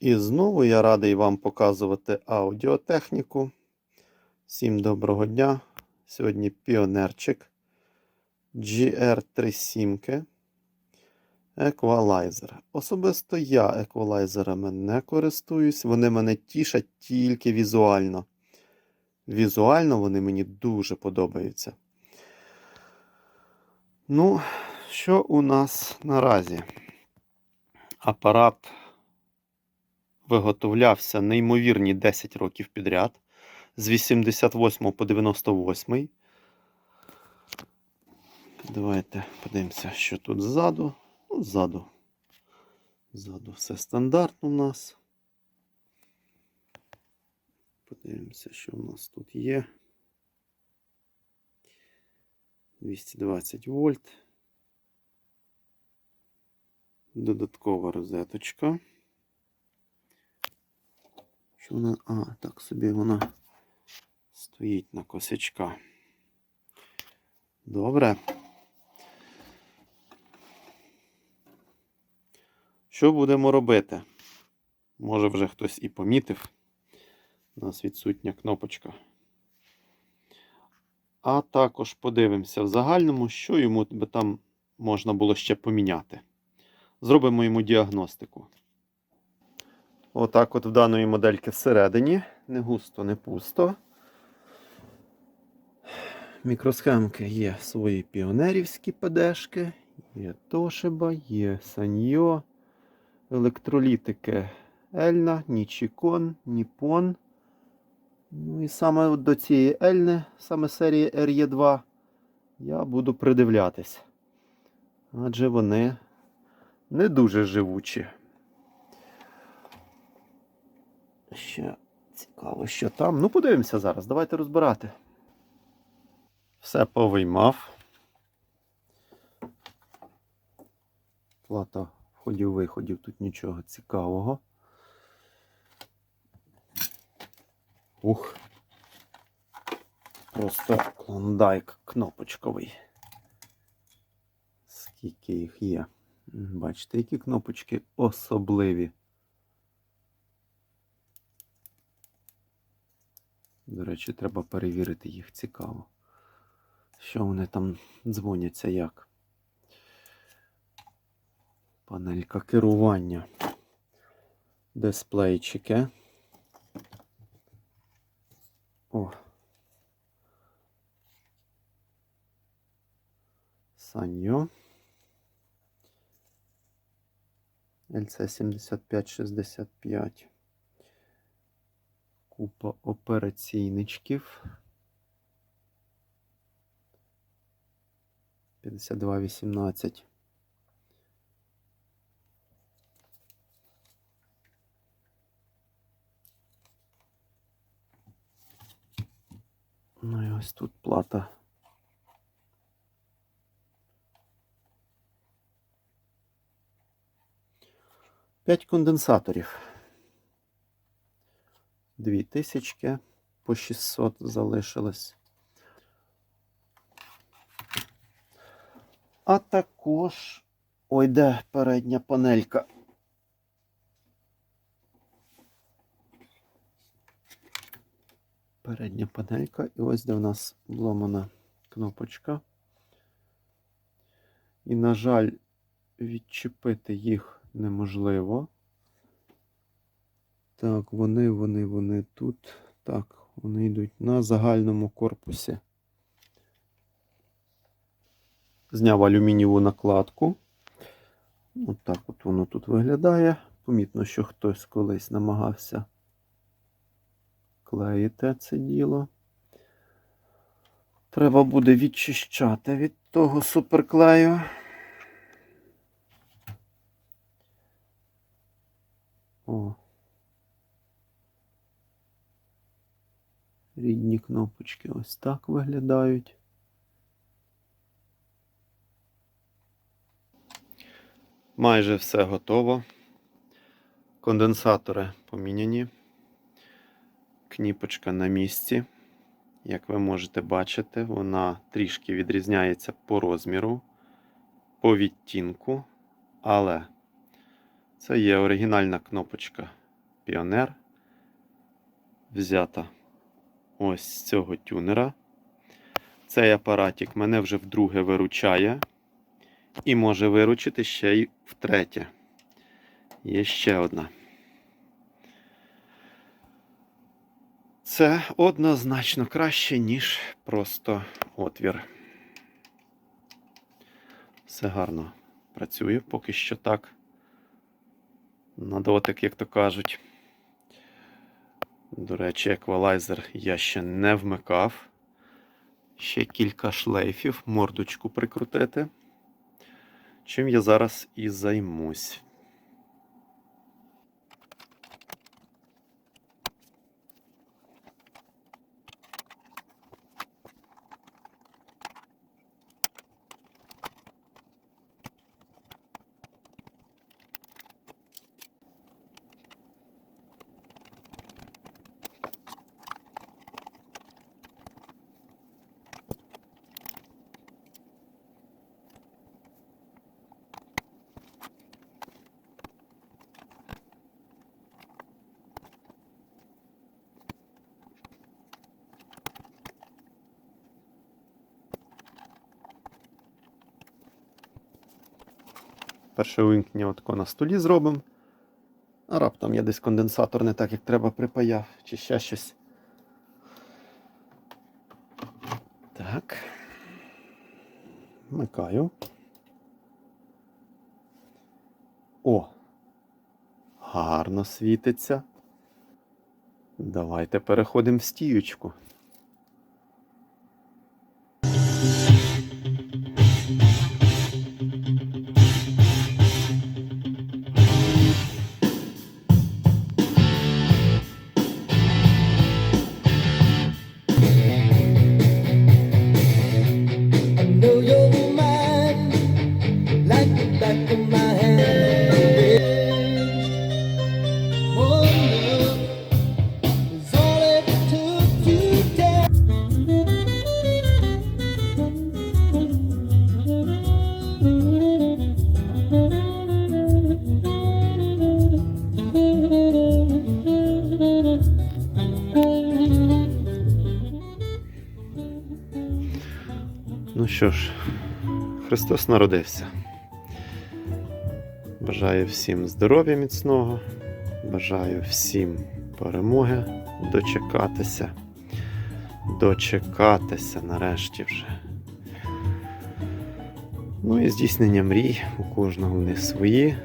І знову я радий вам показувати аудіотехніку. Всім доброго дня. Сьогодні піонерчик GR37 еквалайзер. Особисто я еквалайзерами не користуюсь, вони мене тішать тільки візуально. Візуально вони мені дуже подобаються. Ну, що у нас наразі? Апарат виготовлявся неймовірні 10 років підряд. З 88 по 98. Давайте подивимося, що тут ззаду. Ну, ззаду. Ззаду все стандартно у нас. Подивимося, що у нас тут є. 220 вольт. Додаткова розеточка. Що вона. А, так собі вона стоїть на косячка. Добре. Що будемо робити? Може вже хтось і помітив. У нас відсутня кнопочка. А також подивимося в загальному, що йому там можна було ще поміняти. Зробимо йому діагностику. Отак от в даної модельки всередині. Не густо, не пусто. Мікросхемки є свої піонерівські ПДшки, є Тошиба, є Саньо, електролітики Ельна, Нічікон, Ніпон. Ну і саме до цієї Ельни, саме серії RE2, я буду придивлятись. Адже вони не дуже живучі. Ще цікаво, що там. Ну, подивимося зараз. Давайте розбирати. Все повиймав. Плата входів-виходів, тут нічого цікавого. Ух. Просто клондайк кнопочковий. Скільки їх є. Бачите, які кнопочки особливі. До речі, треба перевірити їх цікаво. Що вони там дзвоняться як? Панелька керування. Дисплейчики. О. Саньо. LC 7565. Купа операційничків. 5218. Ну і ось тут плата. П'ять конденсаторів. Дві тисячки по 600 залишилось. А також ой, де передня панелька. Передня панелька, і ось де в нас вломана кнопочка. І, на жаль, відчепити їх неможливо. Так, вони, вони, вони тут. Так, вони йдуть на загальному корпусі. Зняв алюмінієву накладку. От так от воно тут виглядає. Помітно, що хтось колись намагався клеїти це діло. Треба буде відчищати від того суперклею. О. Рідні кнопочки ось так виглядають. Майже все готово. Конденсатори поміняні. Кніпочка на місці. Як ви можете бачити, вона трішки відрізняється по розміру, по відтінку, але це є оригінальна кнопочка Піонер. Взята ось з цього тюнера. Цей апаратик мене вже вдруге виручає. І може виручити ще й втретє. Є ще одна. Це однозначно краще, ніж просто отвір. Все гарно працює поки що так. На дотик, як то кажуть. До речі, еквалайзер я ще не вмикав. Ще кілька шлейфів, мордочку прикрутити. Чим я зараз і займусь. Перше увімкнення отако на столі зробимо. А раптом я десь конденсатор не так, як треба припаяв, чи ще щось. Так. Вмикаю. О! Гарно світиться. Давайте переходимо в стіючку. Ну що ж, Христос народився. Бажаю всім здоров'я міцного, бажаю всім перемоги, дочекатися, дочекатися нарешті вже. Ну і здійснення мрій, у кожного вони свої.